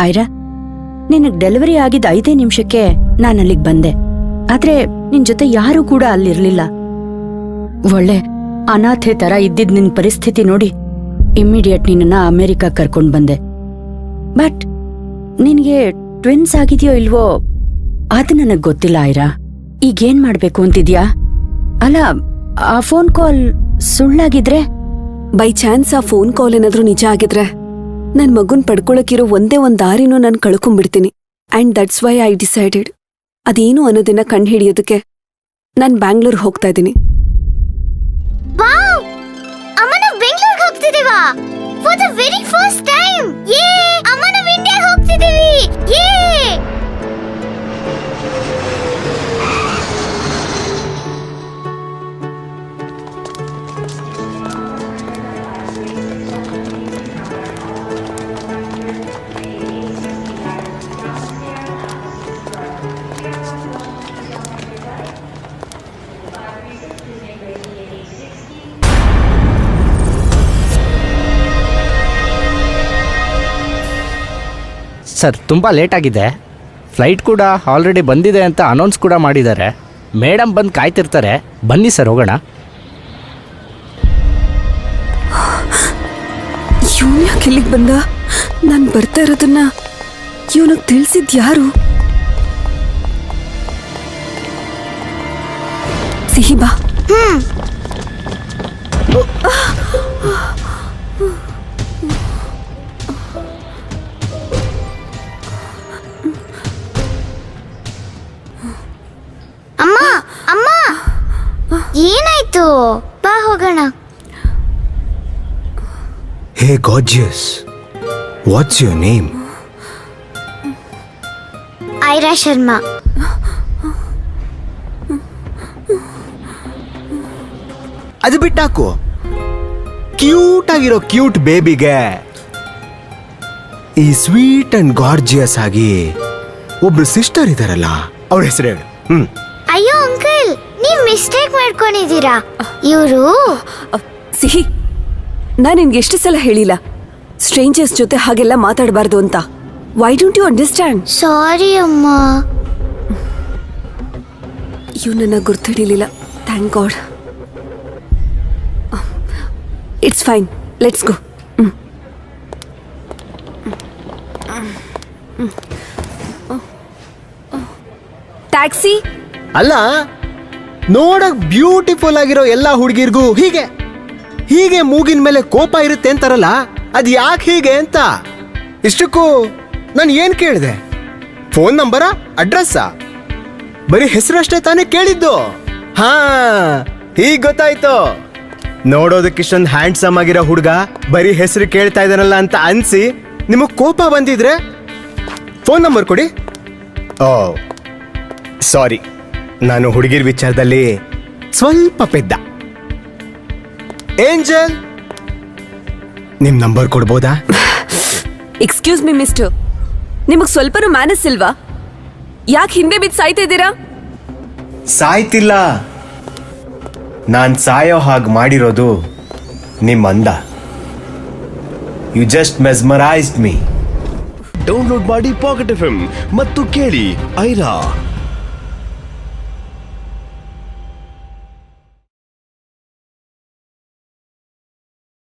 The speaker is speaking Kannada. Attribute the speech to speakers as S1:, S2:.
S1: ಐರಾ ನಿನಗ್ ಡೆಲಿವರಿ ಆಗಿದ್ದ ಐದೇ ನಿಮಿಷಕ್ಕೆ ನಾನು ಅಲ್ಲಿಗೆ ಬಂದೆ. ಆದ್ರೆ ನಿನ್ ಜೊತೆ ಯಾರೂ ಕೂಡ ಅಲ್ಲಿರ್ಲಿಲ್ಲ. ಒಳ್ಳೆ ಅನಾಥೆ ತರ ಇದ್ದಿದ್ ನಿನ್ ಪರಿಸ್ಥಿತಿ ನೋಡಿ ಇಮ್ಮಿಡಿಯೇಟ್ ನಿನ್ನ ಅಮೆರಿಕ ಕರ್ಕೊಂಡ್ ಬಂದೆ. ಬಟ್ ನಿನ್ಗೆ ಟ್ವಿನ್ಸ್ ಆಗಿದೆಯೋ ಇಲ್ವೋ ಅದು ನನಗ್ ಗೊತ್ತಿಲ್ಲ ಆಯ್ರಾ. ಈಗೇನ್ ಮಾಡ್ಬೇಕು ಅಂತಿದ್ಯಾ? ಅಲ್ಲ, ಆ ಫೋನ್ ಕಾಲ್ ಸುಳ್ಳಾಗಿದ್ರೆ,
S2: ಬೈ ಚಾನ್ಸ್ ಆ ಫೋನ್ ಕಾಲ್ ಏನಾದ್ರೂ ನಿಜ ಆಗಿದ್ರೆ ನನ್ ಮಗುನ್ ಪಡ್ಕೊಳಕಿರೋ ಒಂದೇ ಒಂದ್ ದಾರಿನೂ ನಾನ್ ಕಳ್ಕೊಂಡ್ಬಿಡ್ತೀನಿ and that's why I decided ಅದೇನು ಅನ್ನೋದನ್ನ ಕಂಡು ಹಿಡಿಯೋದಕ್ಕೆ ನಾನ್ ಬ್ಯಾಂಗ್ಳೂರ್ ಹೋಗ್ತಾ ಇದ್ದೀನಿ
S3: ವಾವ್! ಅಮ್ಮ ನಾವು ಬೆಂಗಳೂರಿಗೆ ಹೋಗ್ತಿದೀವಾ? For the very first time ಯೇ
S4: ಸರ್ ತುಂಬ ಲೇಟಾಗಿದೆ ಆಗಿದೆ. ಫ್ಲೈಟ್ ಕೂಡ ಆಲ್ರೆಡಿ ಬಂದಿದೆ ಅಂತ ಅನೌನ್ಸ್ ಕೂಡ ಮಾಡಿದ್ದಾರೆ. ಮೇಡಮ್ ಬಂದು ಕಾಯ್ತಿರ್ತಾರೆ. ಬನ್ನಿ ಸರ್ ಹೋಗೋಣ.
S2: ಇವನ್ ಯಾಕೆ ಇಲ್ಲಿಗೆ ಬಂದ? ನಾನು ಬರ್ತಾ ಇರೋದನ್ನ ಇವನಿಗೆ ತಿಳಿಸಿದ್ ಯಾರು? ಸಿಹಿ ಬಾ.
S3: ಏನಾಯ್ತು? ಬಾ ಹೋಗೋಣ.
S5: Hey gorgeous what's your name?
S3: Aira Sharma.
S5: ಅದು ಬಿಟ್ಟಾಕು. ಕ್ಯೂಟ್ ಆಗಿರೋ ಕ್ಯೂಟ್ ಬೇಬಿಗೆ ಈ ಸ್ವೀಟ್ ಅಂಡ್ ಗಾರ್ಜಿಯಸ್ ಆಗಿ ಒಬ್ರು ಸಿಸ್ಟರ್ ಇದಾರಲ್ಲ ಅವ್ರ ಹೆಸರು ಹೇಳು. ಹ್ಮ್.
S3: ಮಿಸ್ಟೇಕ್ ಮಾಡ್ಕೊಂಡಿದ್ದೀರಾ ಇವರು
S2: ಸಿಹಿ ನಾನು ನಿನ್ಗೆ ಎಷ್ಟು ಸಲ ಹೇಳಿಲ್ಲ ಸ್ಟ್ರೇಂಜರ್ಸ್ ಜೊತೆ ಹಾಗೆಲ್ಲ ಮಾತಾಡಬಾರ್ದು ಅಂತ why don't you understand
S3: sorry ಅಮ್ಮ
S2: ಇವ್ ನನ್ನ ಗುರ್ತಿಡಿಲಿಲ್ಲ thank god it's fine let's go taxi
S5: ಅಲ್ಲ ನೋಡಕ್ ಬ್ಯೂಟಿಫುಲ್ ಆಗಿರೋ ಎಲ್ಲ ಹುಡುಗಿರ್ಗೂ ಹೀಗೆ. ಹೀಗೆ ಮೂಗಿನ ಮೇಲೆ ಕೋಪ ಇರುತ್ತೆ ಅಂತಾರಲ್ಲ, ಅದ್ ಯಾಕೆ ಹೀಗೆ ಅಂತ? ಇಷ್ಟಕ್ಕೂ ನಾನು ಏನ್ ಕೇಳಿದೆ? ಫೋನ್ ನಂಬರಾ? ಅಡ್ರೆಸ್ಸಾ? ಬರೀ ಹೆಸರಷ್ಟೇ ತಾನೇ ಕೇಳಿದ್ದು? ಹಾ ಈಗ ಗೊತ್ತಾಯ್ತು. ನೋಡೋದಕ್ಕೆ ಇಷ್ಟೊಂದು ಹ್ಯಾಂಡ್ಸಮ್ ಆಗಿರೋ ಹುಡುಗ ಬರೀ ಹೆಸರು ಕೇಳ್ತಾ ಇದ್ದಾನಲ್ಲ ಅಂತ ಅನ್ಸಿ ನಿಮಗ್ ಕೋಪ ಬಂದಿದ್ರೆ ಫೋನ್ ನಂಬರ್ ಕೊಡಿ. ಓ, ಸಾರಿ. ನಾನು ಹುಡುಗಿರ್ ವಿಚಾರದಲ್ಲಿ ಸ್ವಲ್ಪ ಪೆದ್ದ. ಏಂಜಲ್ ನಿಮ್ ನಂಬರ್ ಕೊಡ್ಬೋದಾ?
S2: ಎಕ್ಸ್ಕ್ಯೂಸ್ ಮಿ ಮಿಸ್ಟರ್ ನಿಮಗ್ ಸ್ವಲ್ಪನೂ ಮ್ಯಾನಸ್ ಇಲ್ವಾ? ಯಾಕೆ ಹಿಂದೆ ಬಿದ್ದು ಸಾಯ್ತಾ ಇದ್ದೀರಾ?
S5: ಸಾಯ್ತಿಲ್ಲ. ನಾನ್ ಸಾಯೋ ಹಾಗೆ ಮಾಡಿರೋದು ನಿಮ್ ಅಂದ. You just mesmerized me
S6: download ಮಾಡಿ ಪಾಕೆಟ್ ಎಫ್ ಮತ್ತು ಕೇಳಿ ಐರಾ.